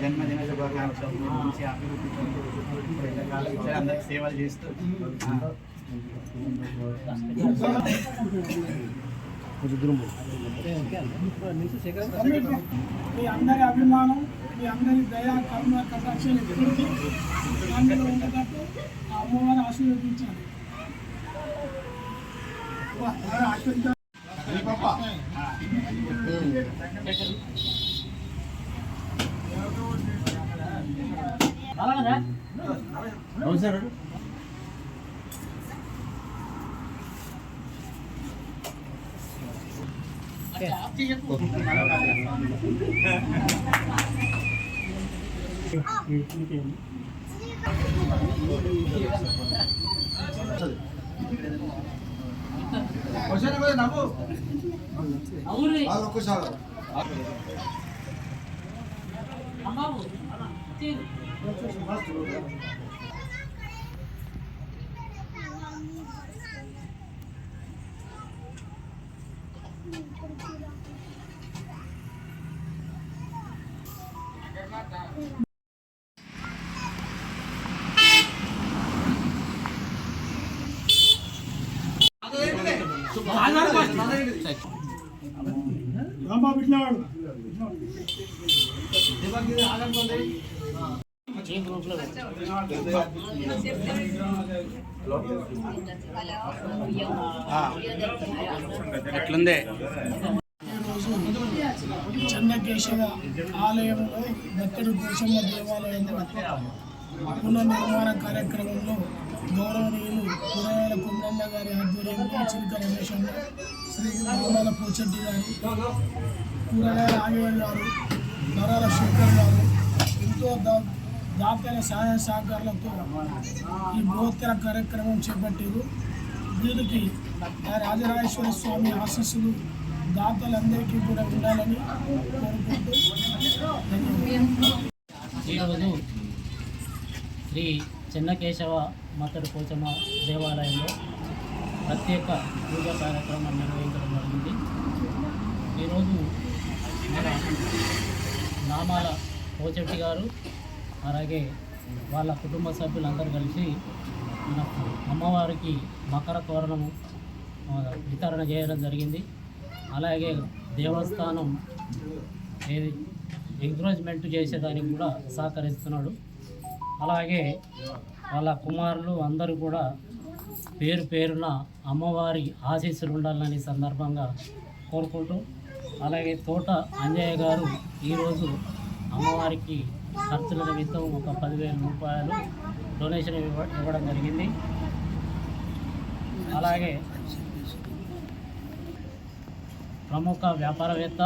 జన్మదిన శుభాకాంక్షలు మంచి అభివృద్ధి అందరికి సేవలు చేస్తూ మీ అందరి అభిమానం మీ అందరి దయా కరుణ కటాక్షలు ఎప్పటికీ అందులో ఉండేటట్టు ఆ అమ్మవారు ఆశీర్వదించాలి. వా, ఎవరు ఆశీర్వదించాలి రాంబాబు ఇట్లా ఎట్లుంది చెన్నకేశవ ఆలయంలో బత్తడి దేశంలో దేవాలయంలో పునర్నిర్మాణ కార్యక్రమంలో గౌరవనీయులు కూరగాయల కుమ్రన్న గారి ఆధ్వర్యంలో చిలుక రమేశన్న శ్రీ రామాల పోచెట్టి గారు కూరగాయల ఆంజనేయ గారు నరాల శేఖర్ గారు ఎంతో దా దాతల సహాయ సహకారాలతో ఈ బృహత్తర కార్యక్రమం చేపట్టారు. దీనికి ఆ రాజరాజేశ్వర స్వామి ఆశస్సులు దాతలందరికీ కూడా ఉండాలని కోరుకుంటూ ఈరోజు శ్రీ చెన్నకేశవ మతడు పోచమ్మ దేవాలయంలో ప్రత్యేక పూజా కార్యక్రమం నిర్వహించడం జరిగింది. ఈరోజు మన నామాల పోచెట్టి గారు అలాగే వాళ్ళ కుటుంబ సభ్యులందరూ కలిసి మన అమ్మవారికి మకర తోరణము వితరణ చేయడం జరిగింది. అలాగే దేవస్థానం ఏది ఎంకరేజ్మెంట్ చేసేదానికి కూడా సహకరిస్తున్నాడు. అలాగే వాళ్ళ కుమారులు అందరూ కూడా పేరు పేరున అమ్మవారి ఆశీస్సులు ఉండాలని సందర్భంగా కోరుకుంటూ అలాగే తోట అంజయ్య గారు ఈరోజు అమ్మవారికి ఖర్చుల నిమిత్తం ఒక పదివేల రూపాయలు డొనేషన్ ఇవ్వడం జరిగింది. అలాగే ప్రముఖ వ్యాపారవేత్త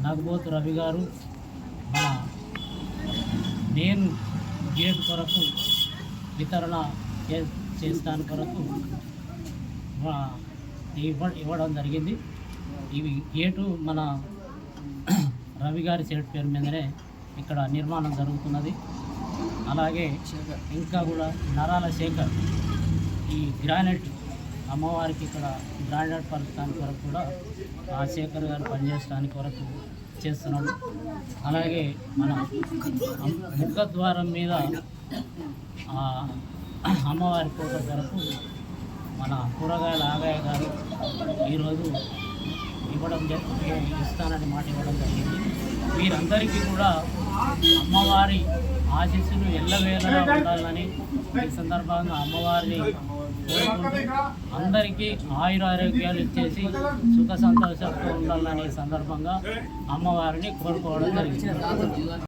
నగబోత్ రవి గారు మన నేను గేటు కొరకు వితరణ చేస్తాను కొరకు ఇవ్వ ఇవ్వడం జరిగింది. ఇవి గేటు మన రవి గారి సెట్ పేరు మీదనే ఇక్కడ నిర్మాణం జరుగుతున్నది. అలాగే ఇంకా కూడా నరాల శేఖర్ ఈ గ్రానైట్ అమ్మవారికి ఇక్కడ గ్రానైట్ పరచడానికి వరకు కూడా ఆ శేఖర్ గారు పనిచేయడానికి వరకు చేస్తున్నాడు అలాగే మన ముఖద్వారం మీద ఆ అమ్మవారి పూట వరకు మన కూరగాయల ఆగాయ గారు ఈరోజు ఇవ్వడం జ- ఇస్తానని మాట ఇవ్వడం జరిగింది. వీరందరికీ కూడా అమ్మవారి ఆశీస్సులు ఎల్లవేళలా ఉండాలని ఈ సందర్భంగా అమ్మవారిని అందరికీ అందరికీ ఆయురారోగ్యాలు ఇచ్చేసి సుఖ సంతోషాలతో ఉండాలని ఈ సందర్భంగా అమ్మవారిని కోరుకోవడం జరిగింది.